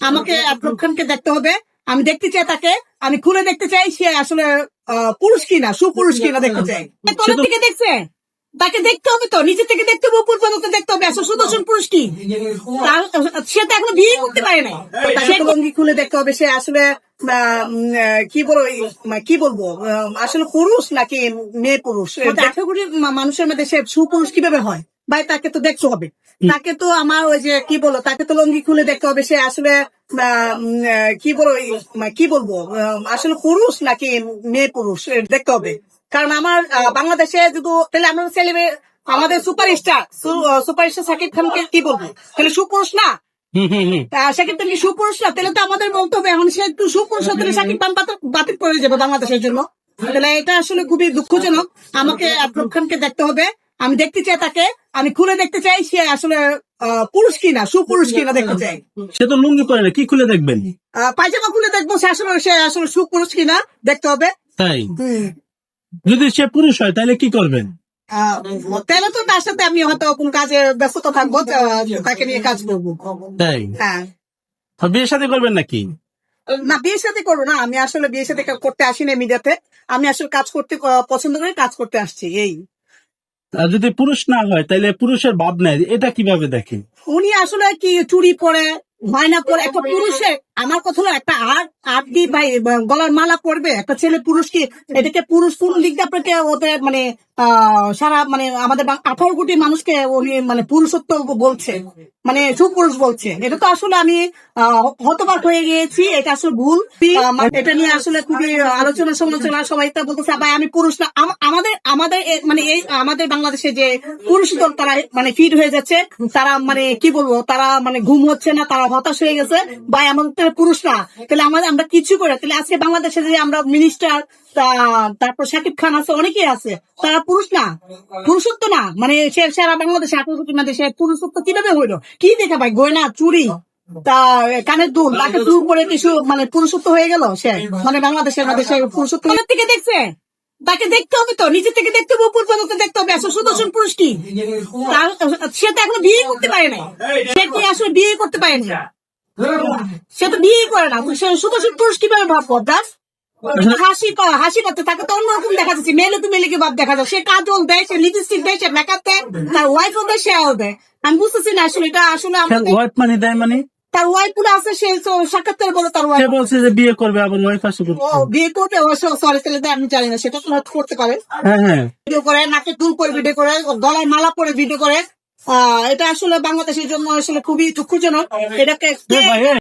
আমাকে আফরুক খানকে দেখতে হবে। আমি দেখতে চাই তাকে। আমি খুলে দেখতে চাই সে আসলে পুরুষ কিনা সুপুরুষ কিনা দেখতে চাই। থেকে দেখছে? তাকে দেখতে হবে তো। নিচে থেকে দেখতে হবে উপর পর্যন্ত দেখতে হবে। আসলে সুদর্শন পুরুষ কি? সে তো এখনও বিয়ে করতে পারে না সে লঙ্গি খুলে দেখতে হবে সে আসলে আহ, কি বলব মানে কি বলব আসলে পুরুষ নাকি মেয়ে পুরুষ? কোটি মা- মানুষের মধ্যে সে সুপুরুষ কীভাবে হয়? ভাই তাকে তো দেখতে হবে। তাকে তো আমার ওই যে কি বলো তাকে তো লঙ্গি খুলে দেখতে হবে। সে আসলে কি বলো মানে কি বলব আসলে পুরুষ নাকি মেয়ে পুরুষ দেখতে হবে। কারণ আমার বাংলাদেশে যদি তাহলে আমরা ছেলে আমাদের সুপারস্টার সুপারস্টার সাকিব খানকে কি বলব? তাহলে সুপুরুষ না? সাকিব খান কি সুপুরুষ না? তাহলে তো আমাদের বলতে হবে এখন সে একটু সুপুরুষ হলে তাহলে সাকিব খান বাতিল- করে যাবে বাংলাদেশের জন্য। তাহলে এটা আসলে খুবই দুঃখজনক। আমাকে আফরুক খানকে দেখতে হবে। আমি দেখতে চাই তাকে আমি খুলে দেখতে চাই সে আসলে আহ, পুরুষ কিনা সুপুরুষ কিনা দেখতে চাই। সে তো লুঙ্গি পরে না কি খুলে দেখবেন? আহ, পায়জামা খুলে দেখব সে আসলে সে আসলে সুপুরুষ কিনা দেখতে হবে। তাই? যদি সে পুরুষ হয় তাহলে কি করবেন? তাহলে তো তার সাথে আমি হয়তো কোন কাজে ব্যস্ততা থাকব তাকে নিয়ে কাজ করব। তাই? হ্যাঁ। আর বিয়ে সাথে করবেন নাকি? না বিয়ের সাথে করব না আমি আসলে বিয়ের সাথে করতে আসি না মিডিয়াতে। আমি আসলে কাজ করতে পছন্দ করে কাজ করতে আসছি এই। যদি পুরুষ না হয় তাহলে পুরুষের ভাব নেয় এটা কীভাবে দেখেন? উনি আসলে কি চুরি পরে মাইনা পরে, একটা পুরুষের আমার কথা একটা আট আট কি ভাই গলার মালা পরবে, একটা ছেলে পুরুষ কি, এটাকে পুরুষ কোন দিক দিয়ে আপনাকে ওদের মানে সারা মানে আমাদের আঠারো কোটি মানুষকে উনি মানে পুরুষত্ব বলছে মানে সুপুরুষ বলছে। এটা তো আসলে আমি হতবাক হয়ে গিয়েছি, এটা আসলে ভুল। এটা নিয়ে আসলে খুবই আলোচনা সমালোচনা, সবাই তা বলতেছে, ভাই, আমি পুরুষ না। আমাদের আমাদের মানে এই, আমাদের বাংলাদেশে যে পুরুষ দল তারা মানে ফিট হয়ে যাচ্ছে, তারা মানে কি বলব, তারা মানে ঘুম হচ্ছে না, তারা হতাশ হয়ে গেছে। ভাই আমাদের পুরুষ না তাহলে আমাদের আমরা কিছু করে, তাহলে আজকে বাংলাদেশে যে আমরা মিনিস্টার তারপর শাকিব খান আছে, অনেকেই আছে। তারা পুরুষ না, পুরুষত্ব না। মানে সারা বাংলাদেশে আঠারো কোটি পুরুষত্ব কীভাবে হইল? কি দেখা ভাই গয়না চুরি তা, কানের দুল করে কিছু মানে পুরুষত্ব হয়ে গেল সে। মানে বাংলাদেশের সে পুরুষত্ব থেকে দেখছে? তাকে দেখতে হবে তো নিচে থেকে দেখতে হবে, উপর দেখতে হবে। আসলে সুদর্শন পুরুষ কি? সে তো এখনও বিয়ে করতে পারে না সে কি আসলে বিয়ে করতে পারে না সে তো বিয়ে করে না। সে সুদর্শন পুরুষ কীভাবে ভাব দাস হাসি ক- হাসি তাকে তো অন্যরকম দেখা যাচ্ছে। মেলে তো মেলে কি ভাব দেখা যায়। সে কাজল দেয় সে লিপস্টিক দেয় সে মেকআপ দেয় তার ওয়াইফও দেয় সেও দেয়। আমি বুঝতেছি না আসলে এটা আসলে ওয়াইফ মানে দেয় মানে? তার ওয়াইফ পুরো আছে সে তো সাক্ষাৎকার বলে তার ওয়াইফ বলছে যে বিয়ে করবে আবার ওয়াইফ আসে ও বিয়ে করতে ও সরি তাহলে আমি জানি না সেটা তো করতে পারে। হ্যাঁ হ্যাঁ। ভিডিও করে নাকে দুল করে ভিডিও করে গলায় মালা পরে ভিডিও করে। এটা আসলে বাংলাদেশের জন্য আসলে খুবই দুঃখজনক। এটাকে এ ভাই, এ,